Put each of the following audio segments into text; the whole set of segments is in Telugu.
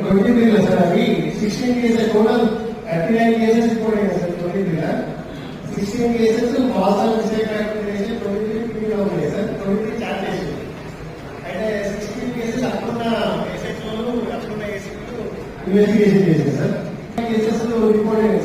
ట్వంటీ త్రీలో సార్ అవి sixteen cases total thirty nine cases report అయ్యాయి సార్ ట్వంటీ త్రీలో sixteen cases pass on mistake చేసి ట్వంటీ త్రీ పీలో ఉన్నాయి సార్ ట్వంటీ త్రీ చార్జ్ చేసింది. అయితే సిక్స్టీన్ కేసెస్ అప్పుడున్న కేసెస్ అప్పుడున్న కేసెస్ ఇన్వెస్టిగేషన్ చేసింది సార్. కేసెస్ రిపోర్ట్ అయ్యాయి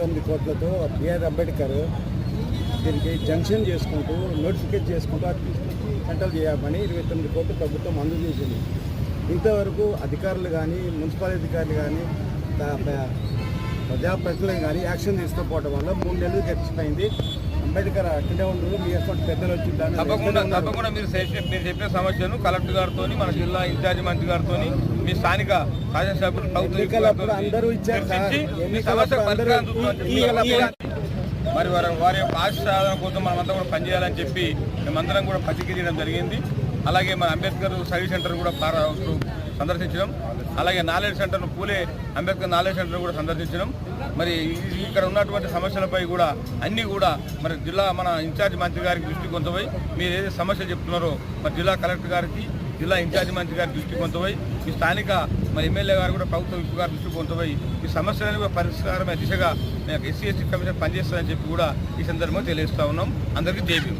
తొమ్మిది కోట్లతో బిఆర్ అంబేద్కర్ దీనికి జంక్షన్ చేసుకుంటూ నోటిఫికేట్ చేసుకుంటూ అది తీసుకొచ్చి సెంట్రల్ చేయమని ఇరవై తొమ్మిది కోట్లు ప్రభుత్వం అందజేసింది. ఇంతవరకు అధికారులు కానీ మున్సిపల్ అధికారులు కానీ ప్రజాప్రతినిధులు కానీ యాక్షన్ తీసుకోకపోవడం వల్ల మూడు నెలలు గడిచిపోయింది. అంబేద్కర్ అక్కడే ఉండరు మీ అటువంటి పెద్దలు వచ్చి తప్పకుండా. తప్పకుండా మీరు మీరు చెప్పిన సమస్యను కలెక్టర్ గారితో మన జిల్లా ఇన్ఛార్జి మంత్రి గారితో మీ స్థానిక శాసనసభ్యులు ప్రభుత్వ అందరూ ఇచ్చారు మరి వారి వారి యొక్క ఆశ సాధన కోసం మనమంతా కూడా పనిచేయాలని చెప్పి మేమందరం కూడా చేయడం జరిగింది. అలాగే మన అంబేద్కర్ సర్వీస్ సెంటర్ కూడా సందర్శించడం. అలాగే నాలెడ్జ్ సెంటర్ను పూలే అంబేద్కర్ నాలెడ్జ్ సెంటర్ కూడా సందర్శించడం. మరి ఇక్కడ ఉన్నటువంటి సమస్యలపై కూడా అన్నీ కూడా మరి జిల్లా మన ఇన్ఛార్జ్ మంత్రి గారికి దృష్టి కొంతపోయి మీరు ఏదైతే సమస్యలు చెప్తున్నారో మరి జిల్లా కలెక్టర్ గారికి జిల్లా ఇన్ఛార్జి మంత్రి గారి దృష్టి కొంతపోయి ఈ స్థానిక మరి ఎమ్మెల్యే గారు కూడా ప్రభుత్వ విప్ గారి దృష్టి కొంతపోయి ఈ సమస్యలను కూడా పరిష్కారమే దిశగా ఎస్సీ ఎస్టీ కమిషన్ పనిచేస్తుందని చెప్పి కూడా ఈ సందర్భంగా తెలియజేస్తా ఉన్నాం. అందరికీ జేపీ